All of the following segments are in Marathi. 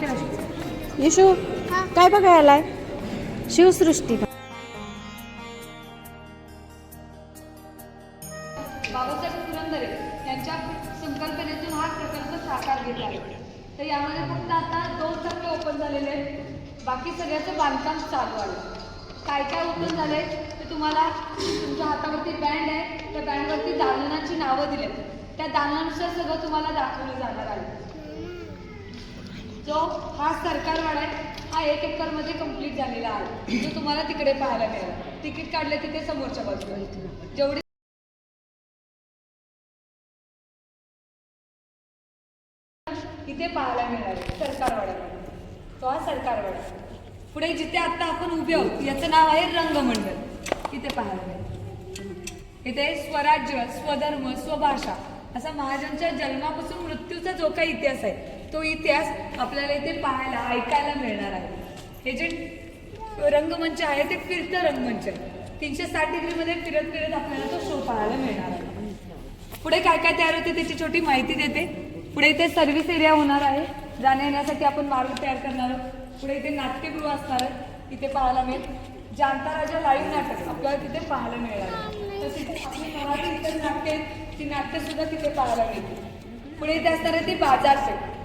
यशू काय बघायला आलाय शिवसृष्टी. बाबासाहेब पुरंदरे यांच्या संकल्पनेतून हा प्रकल्प साकार घेतला आहे. तर यामध्ये फक्त आता दोन टप्पे ओपन झालेले आहेत. बाकी सगळ्याचं बांधकाम चालू आहे. काय काय ओपन झाले ते तुम्हाला तुमच्या हातावरती बँड आहे. त्या बँडवरती दालनाची नावं दिलेत. त्या दालनानुसार सगळं तुम्हाला दाखवलं जाणार आहे. जो हा सरकारवाडा आहे हा एक एकरमध्ये कंप्लीट झालेला आहे. जो तुम्हाला तिकडे पाहायला मिळेल. तिकीट काढले तिथे समोरच्या बाजूला. जेवढी इथे पाहायला मिळाले सरकारवाड्यामध्ये तो हा सरकारवाडा पुढे जिथे आता आपण उभे आहोत याचं नाव आहे रंगमंडल इथे पाहायला मिळेल. इथे स्वराज्य स्वधर्म स्वभाषा असा महाजनच्या जन्मापासून मृत्यूचा जो काही इतिहास आहे तो इतिहास आपल्याला इथे पाहायला ऐकायला मिळणार आहे. हे जे रंगमंच आहे ते फिरतं रंगमंच आहे. तीनशे साठ डिग्रीमध्ये फिरत फिरत आपल्याला तो शो पाहायला मिळणार आहे. पुढे काय काय तयार होते त्याची छोटी माहिती देते. पुढे इथे सर्व्हिस एरिया होणार आहे. जाण्या येण्यासाठी आपण मार्ग तयार करणार आहोत. पुढे इथे नाट्यगृह असणार आहे. इथे पाहायला मिळेल. जाणता राजा लाईव्ह नाटक आपल्याला तिथे पाहायला मिळणार आहे. तसेच मराठी नाट्य आहेत. ती नाट्य सुद्धा तिथे पाहायला मिळतील. पुढे इथे असणार आहे ती बाजारपेठ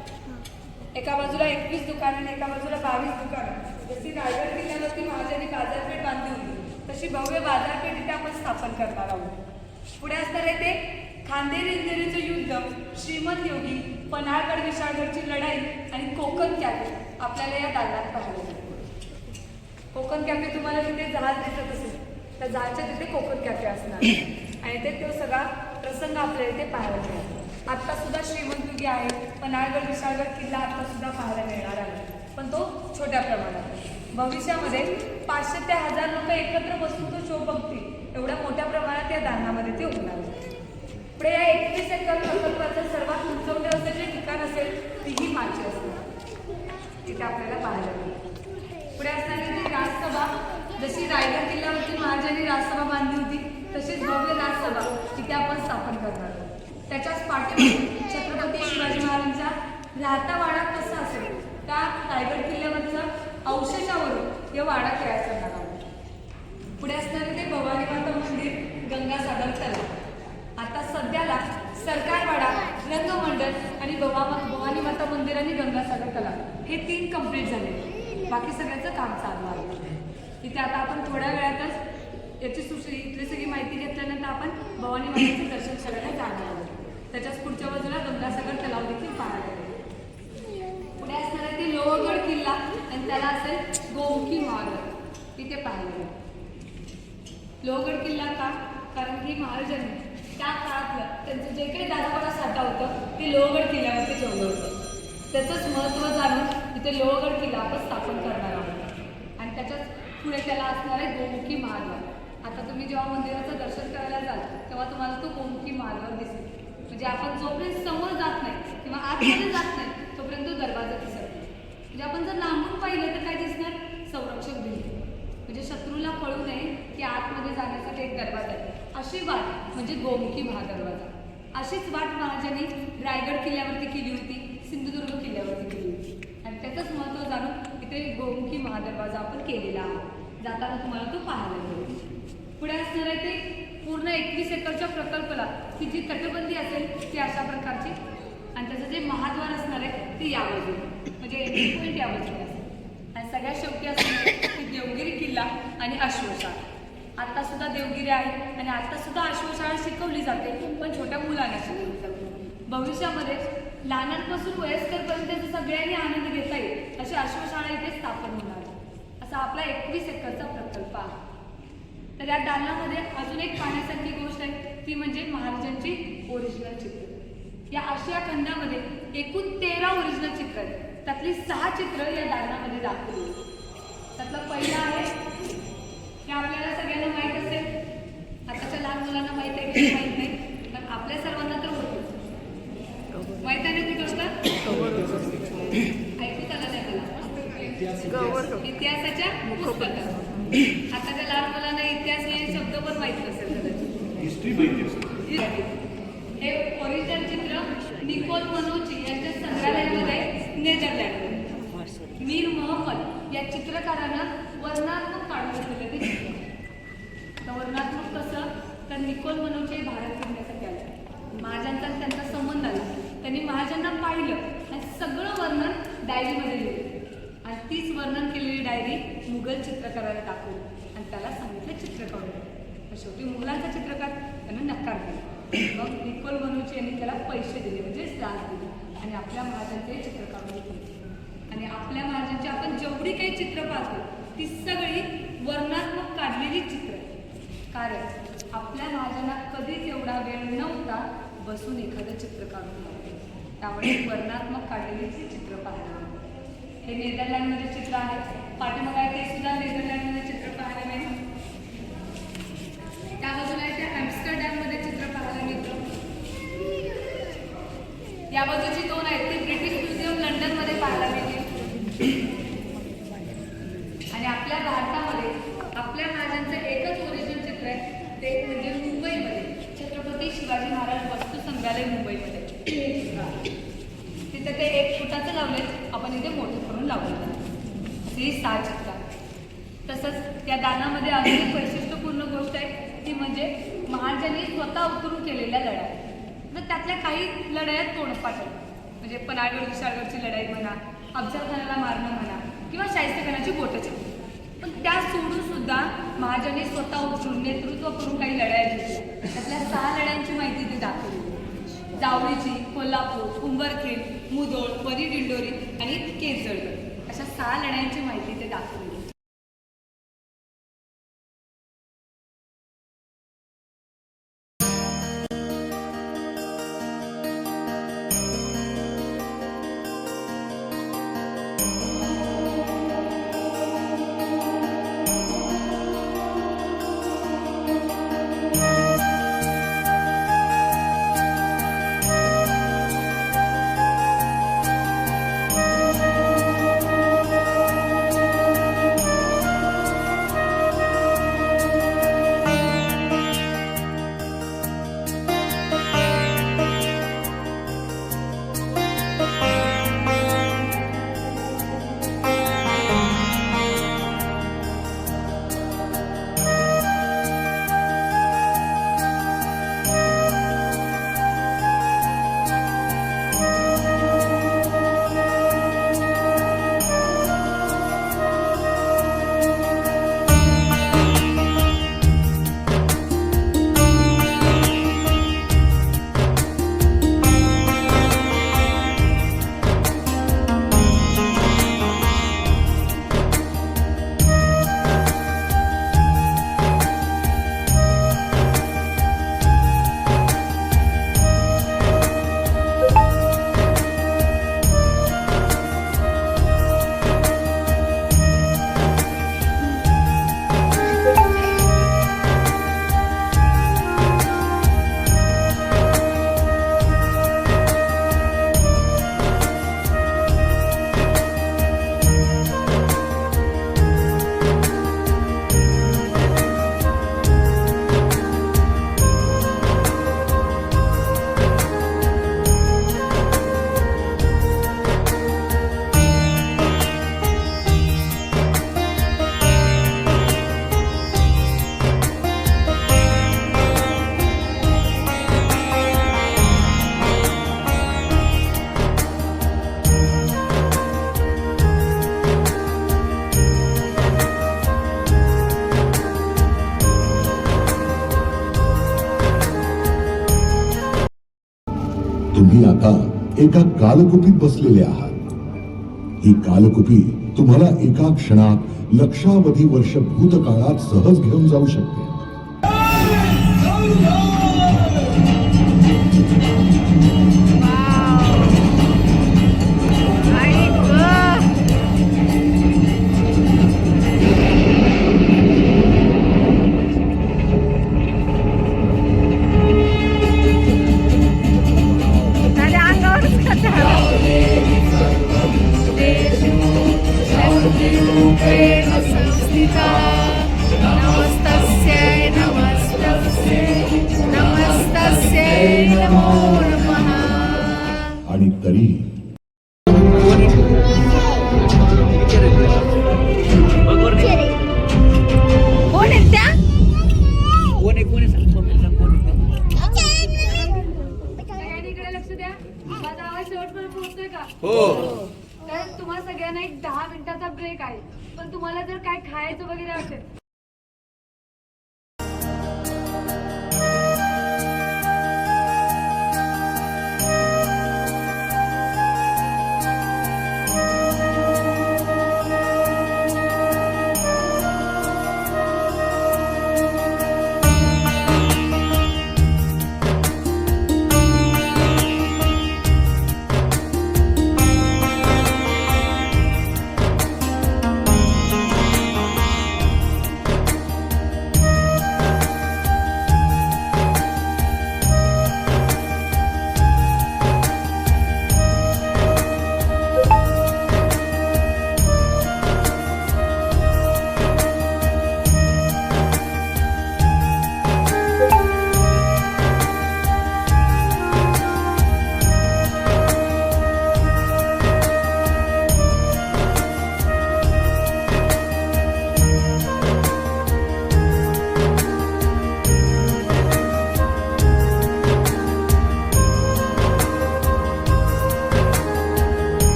एका बाजूला एकवीस दुकानं आणि एका बाजूला बावीस दुकानं. जशी रायगड किल्ल्यावरती महाराजांनी बाजारपेठ बांधली होती तशी भव्य बाजारपेठ इथे आपण स्थापन करणार आहोत. पुढे असणार आहे ते खांदेरी इंदिरीचं युद्ध श्रीमंत योगी पन्हाळगड विशाळगडची लढाई आणि कोकण कॅफे. आपल्याला या दालनात पाहायला कोकण कॅफे तुम्हाला तिथे जहाज दिसत असेल त्या जहाजच्या तिथे कोकण कॅफे असणार. आणि ते तो सगळा प्रसंग आपल्याला इथे पाहायला मिळेल. आत्ता सुद्धा श्रीमंत योगी आहे पन्हाळगड विशाळगड किल्ला आत्ता सुद्धा पाहायला मिळणार आहे. पण तो छोट्या प्रमाणात. भविष्यामध्ये पाचशे ते हजार लोक एकत्र बसून तो शो बघतील. एवढ्या मोठ्या प्रमाणात या दालनामध्ये ते होणार पुढे या एकवीस एकर प्रकल्पाचं सर्वात असतं जे ठिकाण असेल ती ही माझी असणार. तिथे आपल्याला पाहायला मिळेल. पुढे असणारी ती राजसभा जशी रायगड किल्ल्यावरती महाराजांनी राजसभा बांधली होती तशीच भव्य राजसभा तिथे आपण स्थापन करणार आहोत. त्याच्याच पाठी छत्रपती शिवाजी महाराजांचा राहता वाडा कसा असेल त्या रायगड किल्ल्यावरचा अवशेषावरून या वाडा तयार करणार आहोत. पुढे असणारे ते भवानी माता मंदिर गंगासागर तलाव. आता सध्याला सरकारवाडा रंगमंडळ आणि भवा भवानी माता मंदिर आणि गंगासागर तलाव हे तीन कंप्लीट झाले. बाकी सगळ्याचं काम चालू आहे. इथे आता आपण थोड्या वेळातच याची सुश्री इथली सगळी माहिती घेतल्यानंतर आपण भवानी मातेचं दर्शन सगळ्यांना जाणार आहोत त्याच्याच पुढच्या बाजूला गंगासागर तलाव देखील पाहायला मिळेल. पुढे असणार आहे ते लोहगड किल्ला आणि त्याला असेल गोमुखी महागड. तिथे पाहायला मिळेल. लोहगड किल्ला का? कारण की महाराजांनी त्या काळातलं त्यांचं जे काही दारोगडा साठा होतं ते लोहगड किल्ल्यावरती ठेवलं होतं. त्याचंच महत्त्व जाणून इथे लोहगड किल्ला आपण स्थापन करणार आहोत. आणि त्याच्याच पुढे त्याला असणार आहे गोमुखी महाद्वार आता तुम्ही जेव्हा मंदिराचं दर्शन करायला जाल तेव्हा तुम्हाला तो गोमुखी महाद्वार दिसेल. म्हणजे आपण जोपर्यंत समोर जात नाही किंवा आतमध्ये जात नाही तोपर्यंत तो दरवाजा दिसत नाही. म्हणजे आपण जर लांबून पाहिलं तर काय दिसणार? संरक्षक भिंत म्हणजे शत्रूला कळू नये की आतमध्ये जाण्यासाठी एक दरवाजा आहे. अशी वाट म्हणजे गोमुखी महादरवाजा. अशीच वाट महाराजांनी रायगड किल्ल्यावरती केली होती सिंधुदुर्ग किल्ल्यावरती केली होती. आणि त्याचंच महत्त्व जाणून इथे गोमुखी महादरवाजा आपण केलेला आहे जाताना तुम्हाला तो पाहायला मिळेल. पुढे असणार आहे ते पूर्ण एकवीस एकरच्या प्रकल्पाला की जी तटबंदी असेल ती अशा प्रकारची. आणि त्याचं जे महाद्वार असणार आहे ते या बाजूने म्हणजे एंट्री पॉईंट या बाजूने असेल आणि सगळ्यात शेवटी असणार की देवगिरी किल्ला आणि अश्वशाळा. आता सुद्धा देवगिरी आहे आणि आता सुद्धा अश्वशाळा शिकवली जाते पण छोट्या मुलांना शिकवली जाते. भविष्यामध्ये लहानांपासून वयस्करपर्यंत सगळ्यांनी आनंद घेता येईल अशी अश्वशाळा इथे स्थापन होणार असा आपला एकवीस एकरचा प्रकल्प आहे. तर या दालनामध्ये अजून एक पाहण्यासारखी गोष्ट आहे ती म्हणजे महाराजांची ओरिजिनल चित्र. या आशिया खंडामध्ये एकूण तेरा ओरिजिनल चित्र आहेत. त्यातली सहा चित्र या दालनामध्ये दाखवली. त्यातलं पहिलं आहे हे आपल्याला सगळ्यांना माहीत असेल. आताच्या लहान मुलांना माहीत आहे की माहीत नाही पण आपल्या सर्वांना तर होतच. माहीत आहे ना ती गोष्ट? ऐकू नाही मला इतिहासाच्या पुस्तकात आताच्या लहान मुलांना इतिहास हे शब्द पण माहीत नसेल कदाचित माहिती असते हे ओरिजिनल चित्र निकोल मनोजी यांच्या संग्रहालयामध्ये नेदरलँड. मीर मोहम्मद या चित्रकारानं वर्णात्मक काढून घेतलेलं ते चित्र तर वर्णात्मक कसं? तर निकोल मनोजी भारत फिरण्यासाठी आले. महाजांचा त्यांचा संबंध आला. त्यांनी महाजांना पाहिलं आणि सगळं वर्णन डायरीमध्ये लिहिलं. आणि तीच वर्णन केलेली डायरी मुघल चित्रकाराला दाखवली. आणि त्याला सांगितलं चित्र काढून शेवटी मुघलांचा चित्रकार त्यानं नकार दिला. मग निकोल मनुजी यांनी त्याला पैसे दिले म्हणजे त्रास दिले. आणि आपल्या महाराजांचे चित्र काढून घेतले आणि आपल्या महाराजांची आपण जेवढी काही चित्र पाहतो ती सगळी वर्णात्मक काढलेली चित्र कारण आपल्या महाराजांना कधीच एवढा वेळ नव्हता बसून एखादं चित्र काढून लागलं त्यामुळे वर्णात्मक काढलेली ती चित्र पाहायला हे नेदरलँडमध्ये चित्र आहे. पाठीमागा ते सुद्धा नेदरलँडमध्ये चित्र पाहायला मिळेल त्या बाजूला आहे ते ॲम्स्टरडॅममध्ये चित्र पाहायला मिळतं या बाजूची दोन आहेत ती ब्रिटिश म्युझियम लंडनमध्ये पाहायला मिळतील. आणि आपल्या भारतामध्ये आपल्या महाराजांचं एकच ओरिजिनल चित्र आहे ते म्हणजे मुंबईमध्ये. छत्रपती शिवाजी महाराज वस्तू संग्रहालय मुंबईमध्ये. तिथे ते एक फुटाचं लावले आपण इथे मोठं करून लावलं ही सहा चित्र तसंच त्या दानामध्ये अजून एक वैशिष्ट्यपूर्ण गोष्ट आहे ती म्हणजे महाराजांनी स्वतः उतरून केलेल्या लढाई तर त्यातल्या काही लढाया तोंड आहेत म्हणजे पनाळगड विशाळगडची लढाई म्हणा अफजल खानाला मारणं म्हणा किंवा शाहिस्ते खानाची बोटं पण त्या सोडून सुद्धा महाराजांनी स्वतः उचलून नेतृत्व करून काही लढाया घेतल्या. त्यातल्या सहा लढायांची माहिती ते दाखवली. जावळीची कोल्हापूर उंबरखेड मुदोळ परी दिंडोरी आणि केसजळगड अशा सहा लढायांची माहिती ते दाखवली. एका कालकुपीत बसलेले आहात. ही कालकुपी तुम्हाला एका क्षणात लक्षावधी वर्ष भूतकाळात सहज घेऊन जाऊ शकते. नमस्तस्य नमस्तस्य नमस्तस्य आणि तरी कोण आहेत त्या? कोण आहे हो. कारण तुम्हाला सगळ्यांना एक दहा मिनिटाचा ब्रेक आहे. पण तुम्हाला जर काय खायचं वगैरे असेल